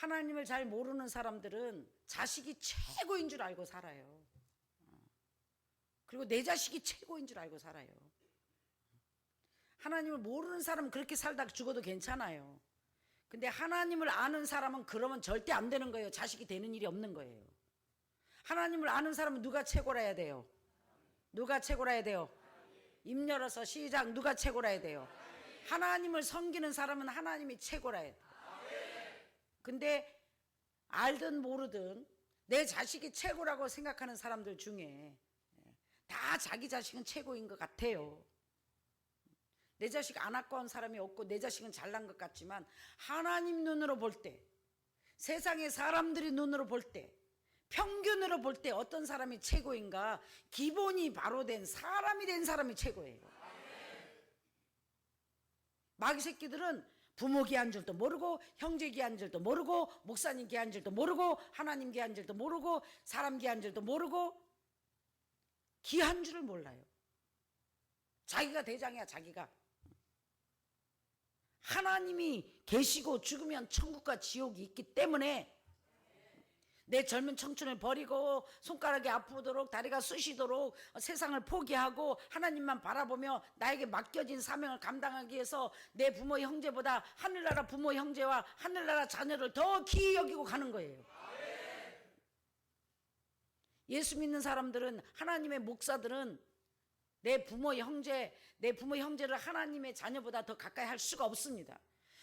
하나님을 잘 모르는 사람들은 자식이 최고인 줄 알고 살아요. 어. 그리고 내 자식이 최고인 줄 알고 살아요. 하나님을 모르는 사람은 그렇게 살다 죽어도 괜찮아요. 근데 하나님을 아는 사람은 그러면 절대 안 되는 거예요. 자식이 되는 일이 없는 거예요. 하나님을 아는 사람은 누가 최고라 해야 돼요? 누가 최고라 해야 돼요? 입 열어서 시작 누가 최고라 해야 돼요? 하나님을 섬기는 사람은 하나님이 최고라 해야 돼요. 근데 알든 모르든 내 자식이 최고라고 생각하는 사람들 중에 다 자기 자식은 최고인 것 같아요. 내 자식 안 아까운 사람이 없고 내 자식은 잘난 것 같지만 하나님 눈으로 볼 때, 세상의 사람들이 눈으로 볼 때, 평균으로 볼 때 어떤 사람이 최고인가? 기본이 바로 된 사람이 된 사람이 최고예요. 마귀 새끼들은 부모 귀한 줄도 모르고 형제 귀한 줄도 모르고 목사님 귀한 줄도 모르고 하나님 귀한 줄도 모르고 사람 귀한 줄도 모르고 귀한 줄을 몰라요. 자기가 대장이야 자기가. 하나님이 계시고 죽으면 천국과 지옥이 있기 때문에 내 젊은 청춘을 버리고 손가락이 아프도록 다리가 쑤시도록 세상을 포기하고 하나님만 바라보며 나에게 맡겨진 사명을 감당하기 위해서 내 부모 형제보다 하늘나라 부모 형제와 하늘나라 자녀를 더 귀히 여기고 가는 거예요. 예수 믿는 사람들은 하나님의 목사들은 내 부모 형제, 내 부모 형제를 하나님의 자녀보다 더 가까이 할 수가 없습니다.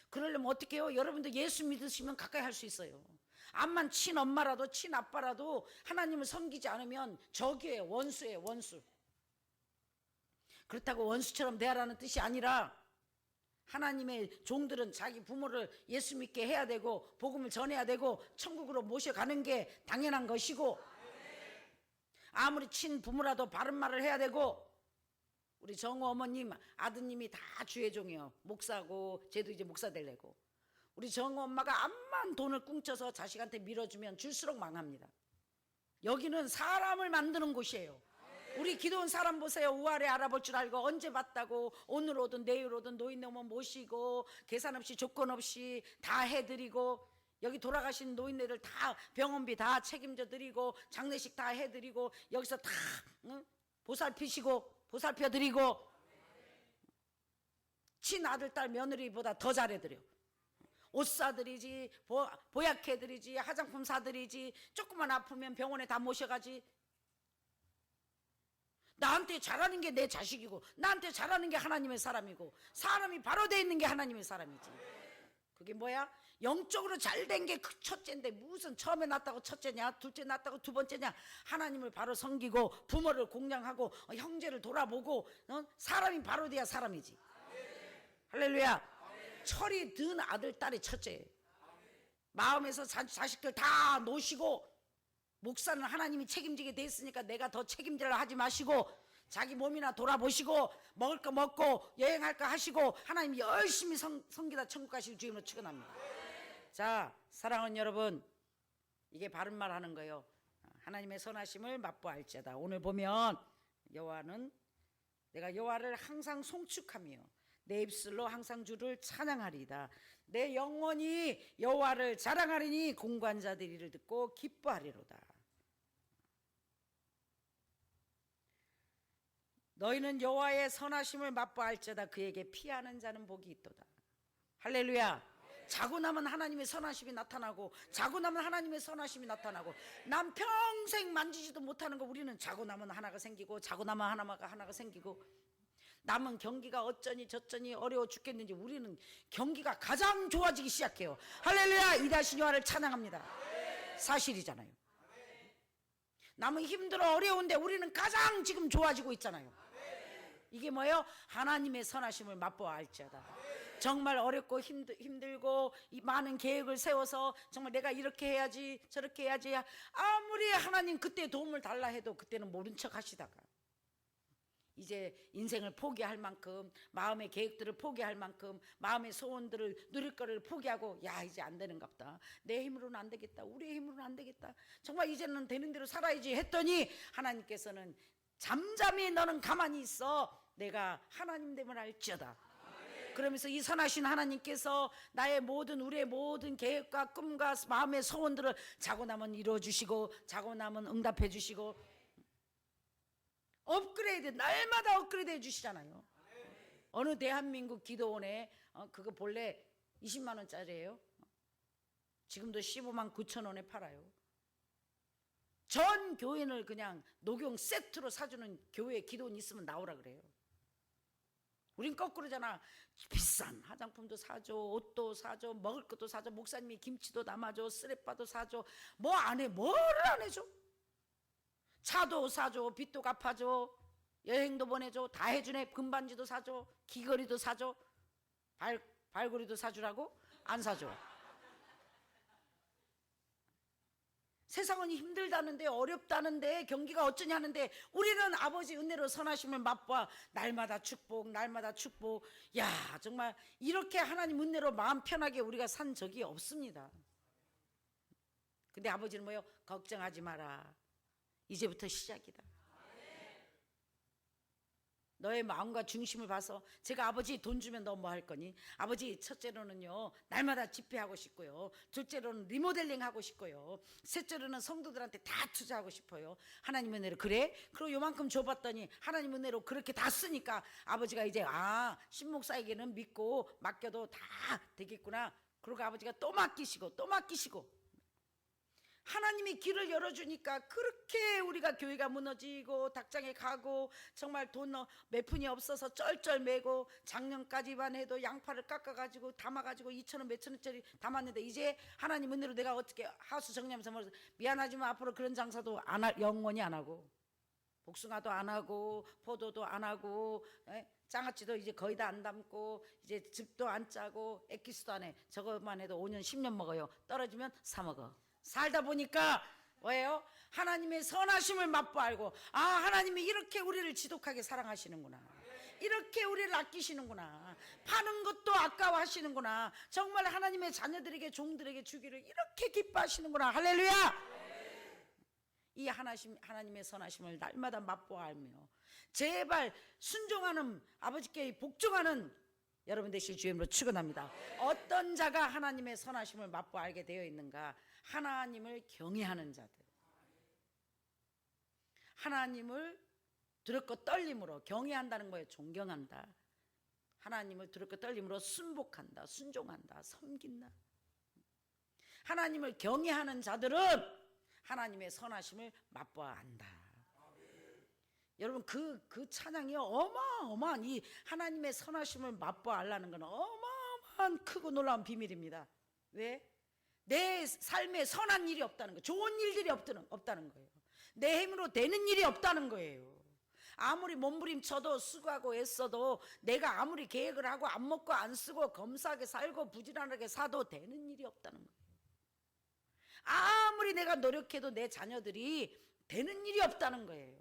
그러려면 어떻게 해요? 여러분도 예수 믿으시면 가까이 할 수 있어요. 암만 친엄마라도 친아빠라도 하나님을 섬기지 않으면 적이에요. 원수예요. 원수. 그렇다고 원수처럼 대하라는 뜻이 아니라 하나님의 종들은 자기 부모를 예수 믿게 해야 되고 복음을 전해야 되고 천국으로 모셔가는 게 당연한 것이고 아무리 친 부모라도 바른 말을 해야 되고 우리 정우 어머님 아드님이 다 주의 종이요 목사고 쟤도 이제 목사 되려고 우리 정우 엄마가 암만 돈을 꿍쳐서 자식한테 밀어주면 줄수록 망합니다. 여기는 사람을 만드는 곳이에요. 우리 기도원 사람 보세요. 우아래 알아볼 줄 알고 언제 봤다고 오늘 오든 내일 오든 노인 오면 모시고 계산 없이 조건 없이 다 해드리고 여기 돌아가신 노인네들 다 병원비 다 책임져 드리고 장례식 다 해드리고 여기서 다 응? 보살피시고 보살펴 드리고 친 아들 딸 며느리보다 더 잘해드려 옷 사드리지 보, 보약해드리지 화장품 사드리지 조금만 아프면 병원에 다 모셔가지. 나한테 잘하는 게 내 자식이고 나한테 잘하는 게 하나님의 사람이고 사람이 바로 돼 있는 게 하나님의 사람이지. 그게 뭐야? 영적으로 잘 된게그 첫째인데 무슨 처음에 낳았다고 첫째냐 둘째 낳았다고 두 번째냐? 하나님을 바로 섬기고 부모를 공양하고 어, 형제를 돌아보고 어? 사람이 바로 돼야 사람이지. 할렐루야 철이 든 아들 딸이 첫째예요 마음에서 자, 자식들 다 놓으시고 목사는 하나님이 책임지게 돼 있으니까 내가 더 책임지라 하지 마시고 자기 몸이나 돌아보시고 먹을 거 먹고 여행할 거 하시고 하나님 열심히 성, 성기다 천국 가실 주임으로 축원합니다. 자, 사랑하는 여러분, 이게 바른 말 하는 거예요. 하나님의 선하심을 맛보알지어다. 오늘 보면 여호와는 내가 여호와를 항상 송축하며 내 입술로 항상 주를 찬양하리이다. 내 영혼이 여호와를 자랑하리니 공관자들이 이를 듣고 기뻐하리로다. 너희는 여호와의 선하심을 맛보알지어다 그에게 피하는 자는 복이 있도다. 할렐루야. 자고 나면 하나님의 선하심이 나타나고 자고 나면 하나님의 선하심이 나타나고 난 평생 만지지도 못하는 거 우리는 자고 나면 하나가 생기고 자고 나면 하나가 하나가 생기고 남은 경기가 어쩌니 저쩌니 어려워 죽겠는지 우리는 경기가 가장 좋아지기 시작해요. 할렐루야 이다신 여호와를 찬양합니다. 사실이잖아요. 남은 힘들어 어려운데 우리는 가장 지금 좋아지고 있잖아요. 이게 뭐예요? 하나님의 선하심을 맛보아 알지어다. 정말 어렵고 힘들, 힘들고 이 많은 계획을 세워서 정말 내가 이렇게 해야지 저렇게 해야지 아무리 하나님 그때 도움을 달라 해도 그때는 모른 척 하시다가 이제 인생을 포기할 만큼 마음의 계획들을 포기할 만큼 마음의 소원들을 누릴 거를 포기하고 야 이제 안 되는가 보다. 내 힘으로는 안 되겠다. 우리의 힘으로는 안 되겠다. 정말 이제는 되는 대로 살아야지 했더니 하나님께서는 잠잠히 너는 가만히 있어. 내가 하나님 됨을 알지어다. 그러면서 이 선하신 하나님께서 나의 모든 우리의 모든 계획과 꿈과 마음의 소원들을 자고 나면 이루어 주시고 자고 나면 응답해 주시고 업그레이드 날마다 업그레이드 해 주시잖아요. 어느 대한민국 기도원에 어, 그거 본래 20만 원짜리예요. 지금도 15만 9천 원에 팔아요. 전 교인을 그냥 녹용 세트로 사주는 교회 기도원 있으면 나오라 그래요. 우린 거꾸로잖아. 비싼 화장품도 사줘, 옷도 사줘, 먹을 것도 사줘, 목사님이 김치도 담아줘, 쓰레빠도 사줘. 뭐 안 해? 뭐를 안 해줘? 차도 사줘, 빚도 갚아줘, 여행도 보내줘, 다 해주네. 금반지도 사줘, 귀걸이도 사줘, 발 발고리도 사주라고 안 사줘. 세상은 힘들다는데 어렵다는데 경기가 어쩌냐는데 우리는 아버지 은혜로 선하심을 맛봐 날마다 축복 날마다 축복 야 정말 이렇게 하나님 은혜로 마음 편하게 우리가 산 적이 없습니다 근데 아버지는 뭐요 걱정하지 마라 이제부터 시작이다. 너의 마음과 중심을 봐서 제가 아버지 돈 주면 너 뭐 할 거니? 아버지 첫째로는요 날마다 집회하고 싶고요. 둘째로는 리모델링 하고 싶고요. 셋째로는 성도들한테 다 투자하고 싶어요. 하나님 은혜로. 그래? 그리고 요만큼 줘봤더니 하나님 은혜로 그렇게 다 쓰니까 아버지가 이제 아 신목사에게는 믿고 맡겨도 다 되겠구나. 그리고 아버지가 또 맡기시고 또 맡기시고 하나님이 길을 열어주니까 그렇게 우리가 교회가 무너지고 닭장에 가고 정말 돈 몇 푼이 없어서 쩔쩔매고 작년까지만 해도 양파를 깎아가지고 담아가지고 2천 원 몇천 원짜리 담았는데 이제 하나님 은혜로 내가 어떻게 하수 정리하면서 뭐 미안하지만 앞으로 그런 장사도 안 할, 영원히 안 하고 복숭아도 안 하고 포도도 안 하고 에? 장아찌도 이제 거의 다 안 담고 이제 즙도 안 짜고 액기스도 안 해. 저것만 해도 5년 10년 먹어요. 떨어지면 사 먹어. 살다 보니까 뭐예요? 하나님의 선하심을 맛보 알고 아 하나님이 이렇게 우리를 지독하게 사랑하시는구나. 이렇게 우리를 아끼시는구나. 파는 것도 아까워하시는구나. 정말 하나님의 자녀들에게 종들에게 주기를 이렇게 기뻐하시는구나. 할렐루야. 이 하나심, 하나님의 선하심을 날마다 맛보아알며 제발 순종하는 아버지께 복종하는 여러분 되실 주임으로 축원합니다. 어떤 자가 하나님의 선하심을 맛보 알게 되어 있는가? 하나님을 경외하는 자들. 하나님을 두렵고 떨림으로 경외한다는 거예요. 존경한다. 하나님을 두렵고 떨림으로 순복한다. 순종한다. 섬긴다. 하나님을 경외하는 자들은 하나님의 선하심을 맛보아 안다. 여러분 그, 그 찬양이 어마어마한 이 하나님의 선하심을 맛보아 알라는 건 어마어마한 크고 놀라운 비밀입니다. 왜? 내 삶에 선한 일이 없다는 거, 좋은 일들이 없다는, 없다는 거예요. 내 힘으로 되는 일이 없다는 거예요. 아무리 몸부림쳐도 수고하고 애써도 내가 아무리 계획을 하고 안 먹고 안 쓰고 검사하게 살고 부지런하게 사도 되는 일이 없다는 거예요. 아무리 내가 노력해도 내 자녀들이 되는 일이 없다는 거예요.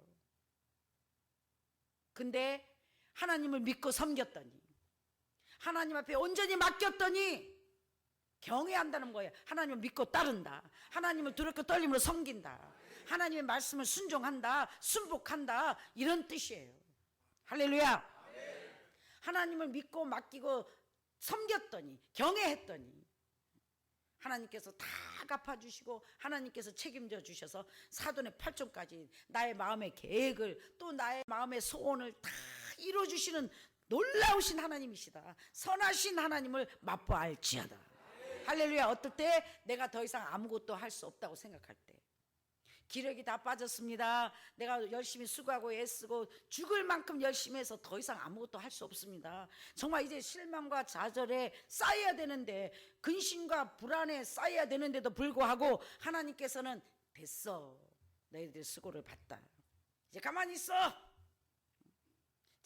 근데 하나님을 믿고 섬겼더니 하나님 앞에 온전히 맡겼더니 경외한다는 거예요. 하나님을 믿고 따른다. 하나님을 두렵고 떨림으로 섬긴다. 하나님의 말씀을 순종한다. 순복한다. 이런 뜻이에요. 할렐루야. 하나님을 믿고 맡기고 섬겼더니 경외했더니 하나님께서 다 갚아주시고 하나님께서 책임져 주셔서 사돈의 8종까지 나의 마음의 계획을 또 나의 마음의 소원을 다 이루어주시는 놀라우신 하나님이시다. 선하신 하나님을 맛보알지어다. 할렐루야. 어떨 때 내가 더 이상 아무것도 할 수 없다고 생각할 때. 기력이 다 빠졌습니다. 내가 열심히 수고하고 애쓰고 죽을 만큼 열심히 해서 더 이상 아무것도 할 수 없습니다. 정말 이제 실망과 좌절에 쌓여야 되는데 근심과 불안에 쌓여야 되는데도 불구하고 하나님께서는 됐어. 너희들 수고를 봤다. 이제 가만히 있어.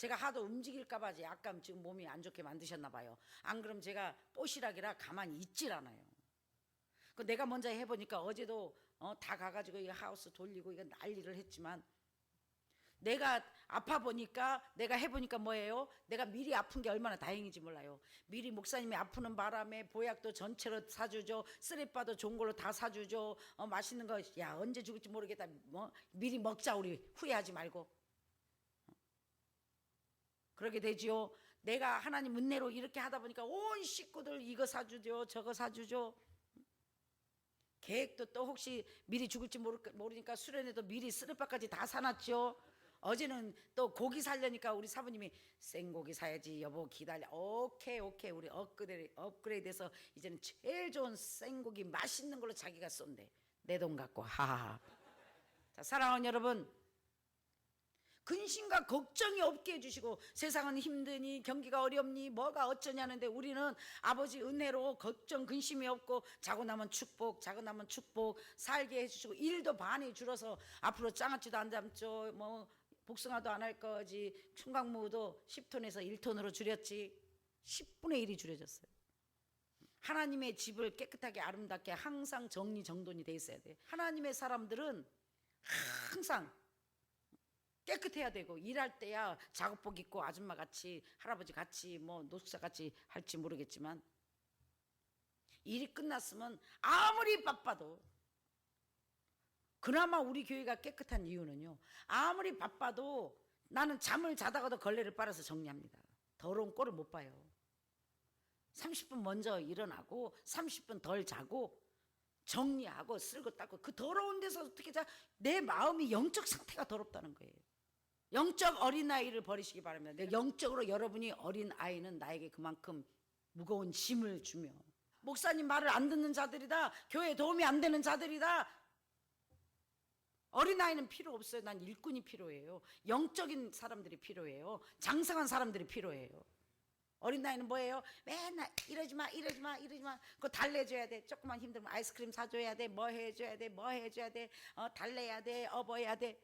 제가 하도 움직일까봐 약간 지금 몸이 안 좋게 만드셨나 봐요. 안 그럼 제가 뽀시락이라 가만히 있질 않아요. 그 내가 먼저 해보니까 어제도 어, 다 가가지고 이 하우스 돌리고 이거 난리를 했지만 내가 아파 보니까 내가 해보니까 뭐예요? 내가 미리 아픈 게 얼마나 다행인지 몰라요. 미리 목사님이 아프는 바람에 보약도 전체로 사주죠. 쓰레빠도 좋은 걸로 다 사주죠. 어, 맛있는 거, 야 언제 죽을지 모르겠다. 뭐 미리 먹자 우리 후회하지 말고. 그러게 되지요. 내가 하나님 은혜로 이렇게 하다 보니까 온 식구들 이거 사주죠 저거 사주죠. 계획도 또 혹시 미리 죽을지 모르, 모르니까 수련회도 미리 쓰레빠까지 다 사놨죠. 어제는 또 고기 살려니까 우리 사부님이 생고기 사야지 여보 기다려. 오케이 오케이. 우리 업그레이드, 업그레이드 해서 이제는 제일 좋은 생고기 맛있는 걸로 자기가 쏜대. 내 돈 갖고. 하하 자 사랑하는 여러분 근심과 걱정이 없게 해주시고 세상은 힘드니 경기가 어렵니 뭐가 어쩌냐는데 우리는 아버지 은혜로 걱정 근심이 없고 자고 나면 축복 자고 나면 축복 살게 해주시고 일도 반이 줄어서 앞으로 장아찌도 안 담죠. 뭐 복숭아도 안 할 거지. 충강무도 10톤에서 1톤으로 줄였지. 10분의 1이 줄여졌어요. 하나님의 집을 깨끗하게 아름답게 항상 정리 정돈이 돼 있어야 돼. 하나님의 사람들은 항상 깨끗해야 되고 일할 때야 작업복 입고 아줌마 같이 할아버지 같이 뭐 노숙자 같이 할지 모르겠지만 일이 끝났으면 아무리 바빠도 그나마 우리 교회가 깨끗한 이유는요 아무리 바빠도 나는 잠을 자다가도 걸레를 빨아서 정리합니다. 더러운 꼴을 못 봐요. 30분 먼저 일어나고 30분 덜 자고 정리하고 쓸고 닦고 그 더러운 데서 어떻게 자? 내 마음이 영적 상태가 더럽다는 거예요 영적 어린아이를 버리시기 바랍니다. 네, 영적으로 여러분이 어린아이는 나에게 그만큼 무거운 짐을 주며 목사님 말을 안 듣는 자들이다. 교회 도움이 안 되는 자들이다. 어린아이는 필요 없어요. 난 일꾼이 필요해요. 영적인 사람들이 필요해요. 장성한 사람들이 필요해요. 어린아이는 뭐예요? 맨날 이러지 마, 이러지 마, 이러지 마. 그거 달래줘야 돼. 조금만 힘들면 아이스크림 사줘야 돼. 뭐 해줘야 돼. 뭐 해줘야 돼. 어, 달래야 돼. 업어야 돼.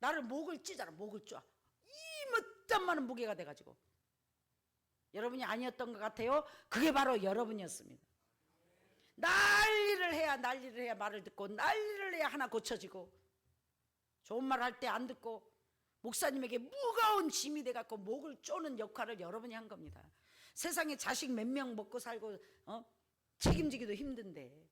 나를 목을 찌잖아 목을 쪼아. 이못단 많은 무게가 돼가지고. 여러분이 아니었던 것 같아요. 그게 바로 여러분이었습니다. 난리를 해야 난리를 해야 말을 듣고 난리를 해야 하나 고쳐지고 좋은 말 할 때 안 듣고 목사님에게 무거운 짐이 돼갖고 목을 쪼는 역할을 여러분이 한 겁니다. 세상에 자식 몇 명 먹고 살고 어? 책임지기도 힘든데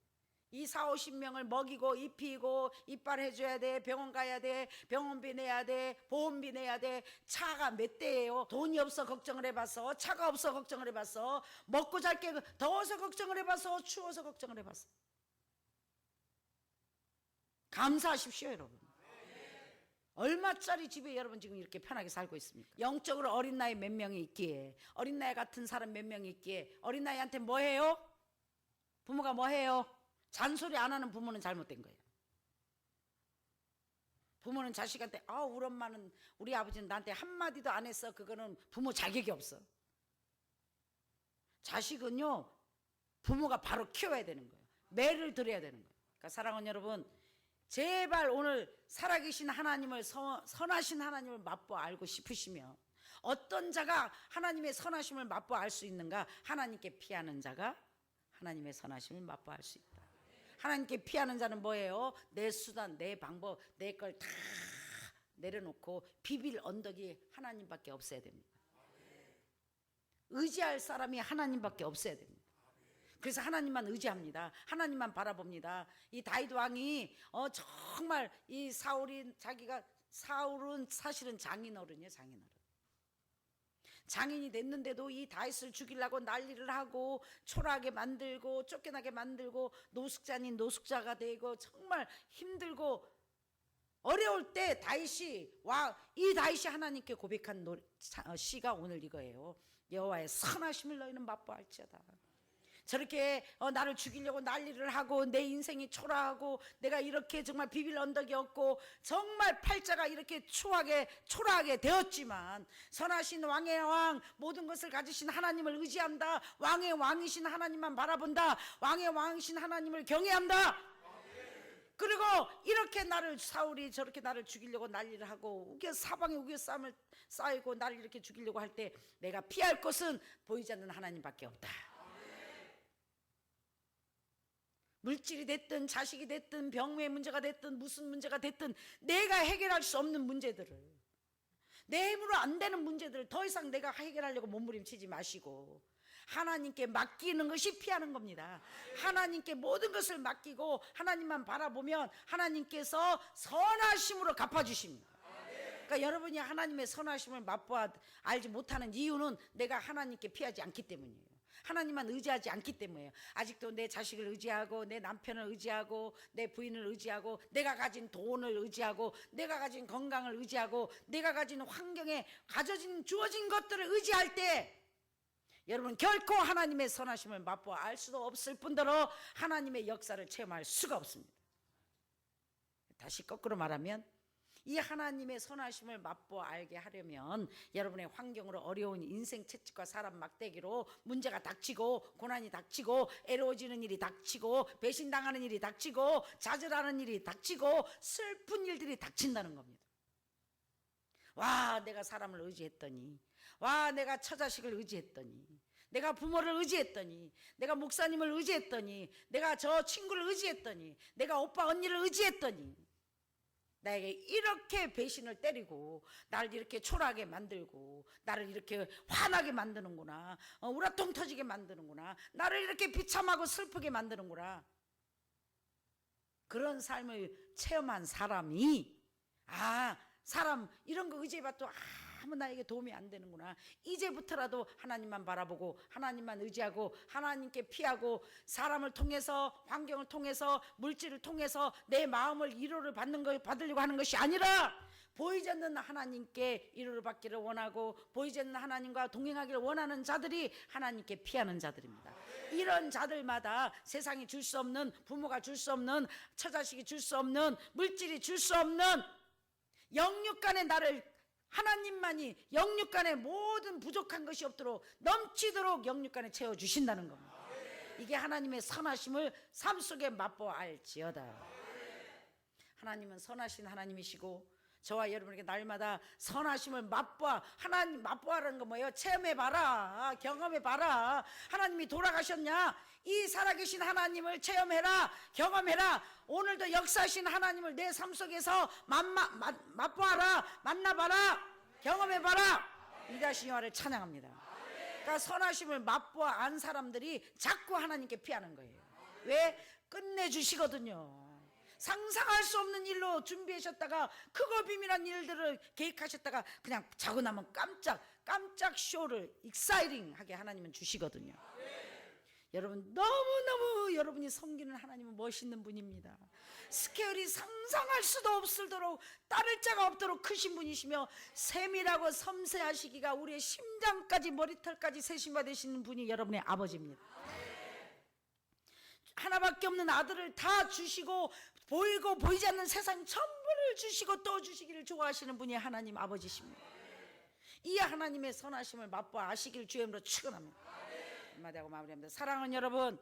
이 4, 50명을 먹이고 입히고 이빨 해줘야 돼 병원 가야 돼 병원비 내야 돼 보험비 내야 돼. 차가 몇 대예요? 돈이 없어 걱정을 해봤어? 차가 없어 걱정을 해봤어? 먹고 잘 게 더워서 걱정을 해봤어? 추워서 걱정을 해봤어? 감사하십시오 여러분. 얼마짜리 집에 여러분 지금 이렇게 편하게 살고 있습니까? 영적으로 어린 나이 몇 명이 있기에 어린 나이 같은 사람 몇 명이 있기에 어린 나이한테 뭐 해요? 부모가 뭐 해요? 잔소리 안 하는 부모는 잘못된 거예요. 부모는 자식한테 아 우리 엄마는 우리 아버지는 나한테 한마디도 안 했어 그거는 부모 자격이 없어. 자식은요 부모가 바로 키워야 되는 거예요. 매를 들여야 되는 거예요. 그러니까 사랑하는 여러분 제발 오늘 살아계신 하나님을 선, 선하신 하나님을 맛보 알고 싶으시며 어떤 자가 하나님의 선하심을 맛보 알 수 있는가 하나님께 피하는 자가 하나님의 선하심을 맛보 알수 있다. 하나님께 피하는 자는 뭐예요? 내 수단, 내 방법, 내 걸 다 내려놓고 비빌 언덕이 하나님밖에 없어야 됩니다. 의지할 사람이 하나님밖에 없어야 됩니다. 그래서 하나님만 의지합니다. 하나님만 바라봅니다. 이 다윗 왕이 어 정말 이 사울이 자기가 사울은 사실은 장인어른이에요, 장인어른. 장인이 됐는데도 이 다윗을 죽이려고 난리를 하고 초라하게 만들고 쫓겨나게 만들고 노숙자닌 노숙자가 되고 정말 힘들고 어려울 때 다윗이 와 이 다윗이 하나님께 고백한 노, 어, 시가 오늘 이거예요. 여호와의 선하심을 너희는 맛보할지어다. 저렇게 어, 나를 죽이려고 난리를 하고 내 인생이 초라하고 내가 이렇게 정말 비빌 언덕이 없고 정말 팔자가 이렇게 추하게 초라하게 되었지만 선하신 왕의 왕 모든 것을 가지신 하나님을 의지한다. 왕의 왕이신 하나님만 바라본다. 왕의 왕이신 하나님을 경외한다. 그리고 이렇게 나를 사울이 저렇게 나를 죽이려고 난리를 하고 우겨 사방에 우겨 싸움을 쌓이고 나를 이렇게 죽이려고 할 때 내가 피할 것은 보이지 않는 하나님밖에 없다. 물질이 됐든 자식이 됐든 병의 문제가 됐든 무슨 문제가 됐든 내가 해결할 수 없는 문제들을 내 힘으로 안 되는 문제들을 더 이상 내가 해결하려고 몸부림치지 마시고 하나님께 맡기는 것이 피하는 겁니다. 하나님께 모든 것을 맡기고 하나님만 바라보면 하나님께서 선하심으로 갚아주십니다. 그러니까 여러분이 하나님의 선하심을 맛보아 알지 못하는 이유는 내가 하나님께 피하지 않기 때문이에요. 하나님만 의지하지 않기 때문이에요. 아직도 내 자식을 의지하고 내 남편을 의지하고 내 부인을 의지하고 내가 가진 돈을 의지하고 내가 가진 건강을 의지하고 내가 가진 환경에 가져진 주어진 것들을 의지할 때 여러분 결코 하나님의 선하심을 맛보아 알 수도 없을 뿐더러 하나님의 역사를 체험할 수가 없습니다. 다시 거꾸로 말하면 이 하나님의 선하심을 맛보아 알게 하려면 여러분의 환경으로 어려운 인생 채찍과 사람 막대기로 문제가 닥치고 고난이 닥치고 애로워지는 일이 닥치고 배신당하는 일이 닥치고 좌절하는 일이 닥치고 슬픈 일들이 닥친다는 겁니다. 와 내가 사람을 의지했더니 와 내가 처자식을 의지했더니 내가 부모를 의지했더니 내가 목사님을 의지했더니 내가 저 친구를 의지했더니 내가 오빠 언니를 의지했더니 나에게 이렇게 배신을 때리고 나를 이렇게 초라하게 만들고 나를 이렇게 화나게 만드는구나. 어, 우라통 터지게 만드는구나. 나를 이렇게 비참하고 슬프게 만드는구나. 그런 삶을 체험한 사람이 아 사람 이런 거 의지해봐도 아 무 나에게 도움이 안 되는구나 이제부터라도 하나님만 바라보고 하나님만 의지하고 하나님께 피하고 사람을 통해서 환경을 통해서 물질을 통해서 내 마음을 위로를 받는 거 받으려고 하는 것이 아니라 보이지 않는 하나님께 위로를 받기를 원하고 보이지 않는 하나님과 동행하기를 원하는 자들이 하나님께 피하는 자들입니다. 이런 자들마다 세상이 줄 수 없는 부모가 줄 수 없는 처자식이 줄 수 없는 물질이 줄 수 없는 영육간의 나를 하나님만이 영육간에 모든 부족한 것이 없도록 넘치도록 영육간에 채워 주신다는 겁니다. 이게 하나님의 선하심을 삶 속에 맛보아 알지어다. 하나님은 선하신 하나님이시고 저와 여러분에게 날마다 선하심을 맛보아 하나님 맛보아라는 거 뭐예요? 체험해 봐라. 경험해 봐라. 하나님이 돌아가셨냐? 이 살아계신 하나님을 체험해라. 경험해라. 오늘도 역사하신 하나님을 내 삶 속에서 만마, 맛, 맛보아라. 만나봐라. 경험해 봐라. 이다시 영화를 찬양합니다. 그러니까 선하심을 맛보아 안 사람들이 자꾸 하나님께 피하는 거예요. 왜? 끝내주시거든요. 상상할 수 없는 일로 준비하셨다가 크고 비밀한 일들을 계획하셨다가 그냥 자고 나면 깜짝 깜짝 쇼를 익사이링하게 하나님은 주시거든요. 여러분 너무너무 여러분이 섬기는 하나님은 멋있는 분입니다. 스케일이 상상할 수도 없을도록 따를 자가 없도록 크신 분이시며 세밀하고 섬세하시기가 우리의 심장까지 머리털까지 세심화 되시는 분이 여러분의 아버지입니다. 하나밖에 없는 아들을 다 주시고 보이고 보이지 않는 세상 전부를 주시고 또 주시기를 좋아하시는 분이 하나님 아버지십니다. 이 하나님의 선하심을 맛보아 아시길 주임으로 축원합니다. 한마디하고 마무리합니다. 사랑하는 여러분,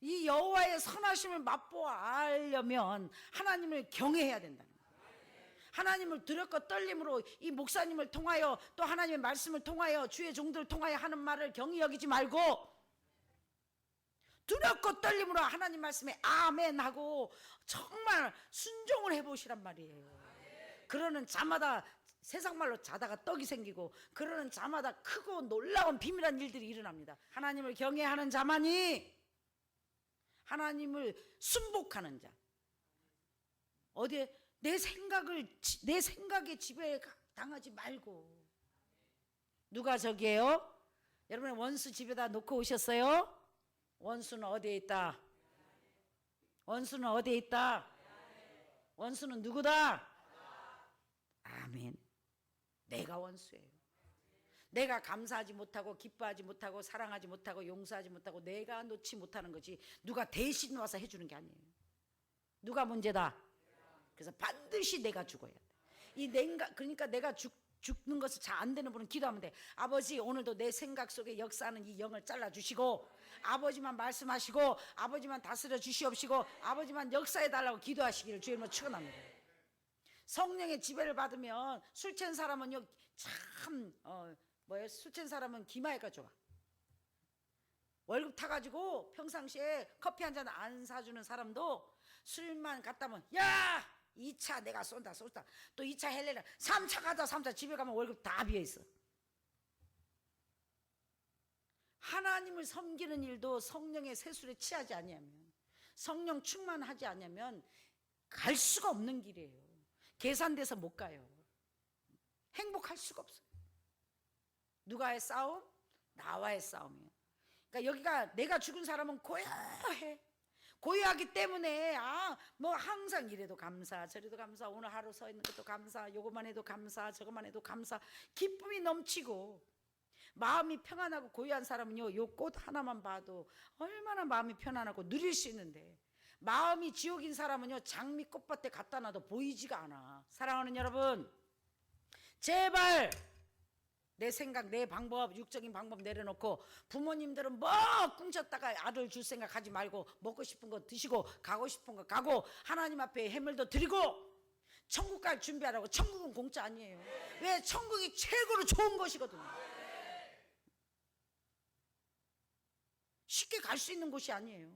이 여호와의 선하심을 맛보아 알려면 하나님을 경외해야 된다는 거예요. 하나님을 두렵고 떨림으로 이 목사님을 통하여 또 하나님의 말씀을 통하여 주의 종들을 통하여 하는 말을 경히 여기지 말고 두렵고 떨림으로 하나님 말씀에 아멘 하고 정말 순종을 해보시란 말이에요. 그러는 자마다 세상 말로 자다가 떡이 생기고 그러는 자마다 크고 놀라운 비밀한 일들이 일어납니다. 하나님을 경외하는 자만이 하나님을 순복하는 자. 어디에 내 생각을 지- 내 생각에 지배 당하지 말고 누가 저기에요? 여러분의 원수 집에다 놓고 오셨어요? 원수는 어디에 있다? 원수는 어디에 있다? 원수는 누구다? 아멘. 내가 원수예요. 내가 감사하지 못하고 기뻐하지 못하고 사랑하지 못하고 용서하지 못하고 내가 놓지 못하는 거지 누가 대신 와서 해주는 게 아니에요. 누가 문제다? 그래서 반드시 내가 죽어야 돼. 이 내가 그러니까 내가 죽 죽는 것을 잘 안 되는 분은 기도하면 돼. 아버지 오늘도 내 생각 속에 역사하는 이 영을 잘라 주시고 아버지만 말씀하시고 아버지만 다스려 주시옵시고 아버지만 역사해 달라고 기도하시기를 주님으로 축원합니다. 성령의 지배를 받으면 술 취한 사람은요 참 어, 뭐예요? 술 취한 사람은 기마애가 좋아. 월급 타가지고 평상시에 커피 한 잔 안 사주는 사람도 술만 갖다 면 야! 2차 내가 쏜다 쏜다 또 2차 헬레라 3차 가자 3차 집에 가면 월급 다 비어있어 하나님을 섬기는 일도 성령의 세술에 취하지 아니하면 성령 충만하지 않으면 갈 수가 없는 길이에요 계산돼서 못 가요 행복할 수가 없어요. 누가의 싸움? 나와의 싸움이에요. 그러니까 여기가 내가 죽은 사람은 고요해. 고요하기 때문에 아 뭐 항상 이래도 감사 저래도 감사 오늘 하루 서 있는 것도 감사 요것만 해도 감사 저것만 해도 감사 기쁨이 넘치고 마음이 평안하고 고요한 사람은요 요 꽃 하나만 봐도 얼마나 마음이 편안하고 누릴 수 있는데 마음이 지옥인 사람은요 장미 꽃밭에 갖다 놔도 보이지가 않아 사랑하는 여러분 제발 내 생각, 내 방법, 육적인 방법 내려놓고 부모님들은 뭐 꿈쳤다가 아들 줄 생각 하지 말고 먹고 싶은 거 드시고 가고 싶은 거 가고 하나님 앞에 해물도 드리고 천국 갈 준비하라고 천국은 공짜 아니에요. 왜 천국이 최고로 좋은 것이거든요. 쉽게 갈 수 있는 곳이 아니에요.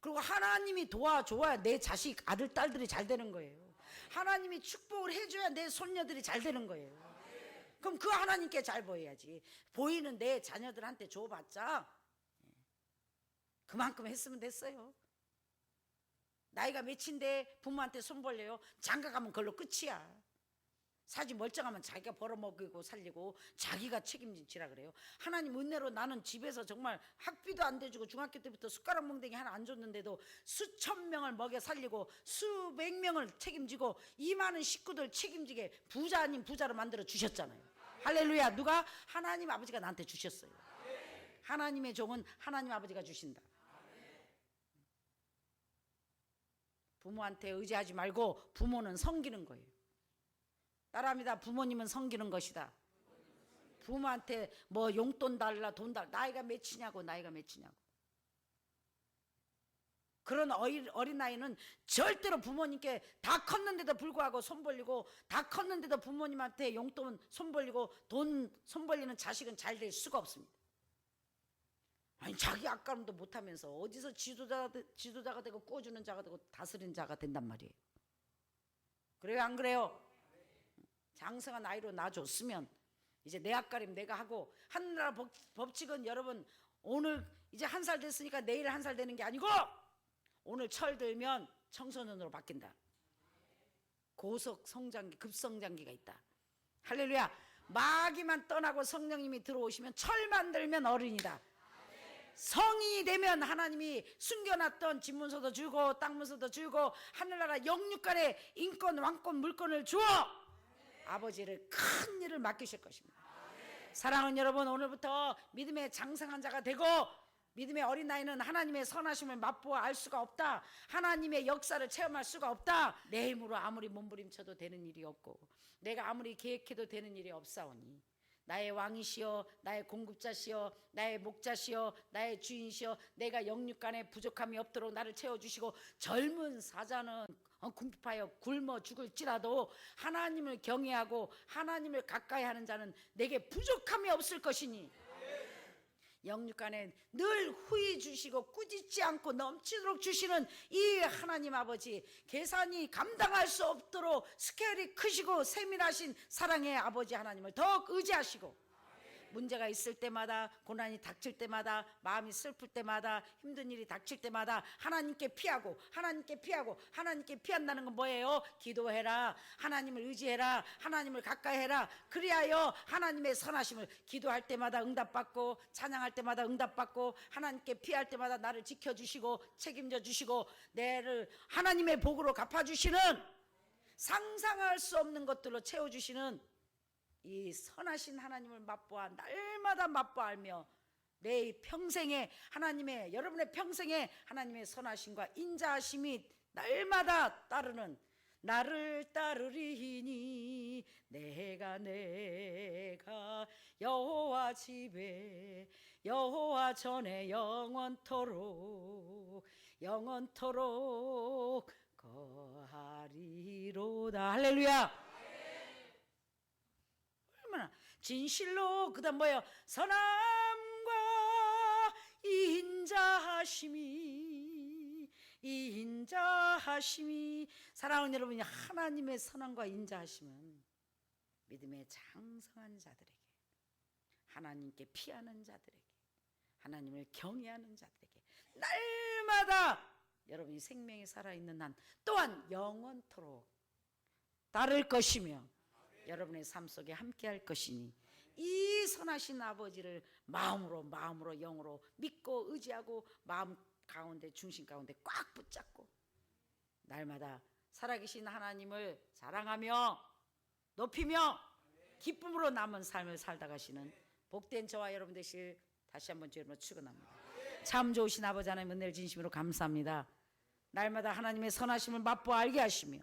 그리고 하나님이 도와줘야 내 자식, 아들, 딸들이 잘 되는 거예요. 하나님이 축복을 해줘야 내 손녀들이 잘 되는 거예요. 그럼 그 하나님께 잘 보여야지. 보이는 내 자녀들한테 줘봤자 예. 그만큼 했으면 됐어요. 나이가 몇인데 부모한테 손 벌려요. 장가 가면 그걸로 끝이야. 사지 멀쩡하면 자기가 벌어먹이고 살리고 자기가 책임지라 그래요. 하나님 은혜로 나는 집에서 정말 학비도 안 대주고 중학교 때부터 숟가락 몽댕이 하나 안 줬는데도 수천 명을 먹여 살리고 수백 명을 책임지고 이 많은 식구들 책임지게 부자 아닌 부자로 만들어 주셨잖아요. 할렐루야. 누가 하나님 아버지가 나한테 주셨어요. 하나님의 종은 하나님 아버지가 주신다. 부모한테 의지하지 말고 부모는 섬기는 거예요. 따라합니다. 부모님은 섬기는 것이다. 부모한테 뭐 용돈 달라 돈 달라 나이가 몇이냐고 나이가 몇이냐고 그런 어린, 어린아이는 절대로 부모님께 다 컸는데도 불구하고 손 벌리고 다 컸는데도 부모님한테 용돈 손 벌리고 돈 손 벌리는 자식은 잘 될 수가 없습니다. 아니 자기 앞가림도 못하면서 어디서 지도자가, 되- 지도자가 되고 꾸어주는 자가 되고 다스리는 자가 된단 말이에요. 그래요 안 그래요? 장성한 아이로 낳아줬으면 이제 내 앞가림 내가 하고 하늘나라 법, 법칙은 여러분 오늘 이제 한 살 됐으니까 내일 한 살 되는 게 아니고 오늘 철 들면 청소년으로 바뀐다. 고속 성장기 급성장기가 있다. 할렐루야. 마귀만 떠나고 성령님이 들어오시면 철 만 들면 어른이다. 성인이 되면 하나님이 숨겨놨던 집문서도 주고 땅문서도 주고 하늘나라 영육간의 인권 왕권 물권을 주어 아버지를 큰 일을 맡기실 것입니다. 사랑하는 여러분 오늘부터 믿음의 장성한 자가 되고 믿음의 어린 나이는 하나님의 선하심을 맛보아 알 수가 없다. 하나님의 역사를 체험할 수가 없다. 내 힘으로 아무리 몸부림쳐도 되는 일이 없고 내가 아무리 계획해도 되는 일이 없사오니 나의 왕이시여 나의 공급자시여 나의 목자시여 나의 주인시여 내가 영육간에 부족함이 없도록 나를 채워주시고 젊은 사자는 어, 궁핍하여 굶어 죽을지라도 하나님을 경외하고 하나님을 가까이 하는 자는 내게 부족함이 없을 것이니 영육간에 늘 후히 주시고 꾸짖지 않고 넘치도록 주시는 이 하나님 아버지 계산이 감당할 수 없도록 스케일이 크시고 세밀하신 사랑의 아버지 하나님을 더욱 의지하시고 문제가 있을 때마다 고난이 닥칠 때마다 마음이 슬플 때마다 힘든 일이 닥칠 때마다 하나님께 피하고 하나님께 피하고 하나님께 피한다는 건 뭐예요? 기도해라. 하나님을 의지해라. 하나님을 가까이 해라. 그리하여 하나님의 선하심을 기도할 때마다 응답받고 찬양할 때마다 응답받고 하나님께 피할 때마다 나를 지켜 주시고 책임져 주시고 내를 하나님의 복으로 갚아 주시는 상상할 수 없는 것들로 채워 주시는 이 선하신 하나님을 맛보아 날마다 맛보알며 내 평생에 하나님의 여러분의 평생에 하나님의 선하심과 인자하심이 날마다 따르는 나를 따르리니 내가 내가 여호와 집에 여호와 전에 영원토록 영원토록 거하리로다. 할렐루야 얼마나 진실로 그다음 뭐예요? 선함과 인자하심이 인자하심이 사랑하는 여러분이 하나님의 선함과 인자하심은 믿음의 장성한 자들에게 하나님께 피하는 자들에게 하나님을 경외하는 자들에게 날마다 여러분이 생명이 살아있는 한 또한 영원토록 따를 것이며 여러분의 삶 속에 함께 할 것이니 이 선하신 아버지를 마음으로 마음으로 영으로 믿고 의지하고 마음 가운데 중심 가운데 꽉 붙잡고 날마다 살아계신 하나님을 사랑하며 높이며 기쁨으로 남은 삶을 살다 가시는 복된 저와 여러분 되실 다시 한번 주님으로 축원합니다. 참 좋으신 아버지 하나님 은혜를 진심으로 감사합니다. 날마다 하나님의 선하심을 맛보 알게 하시며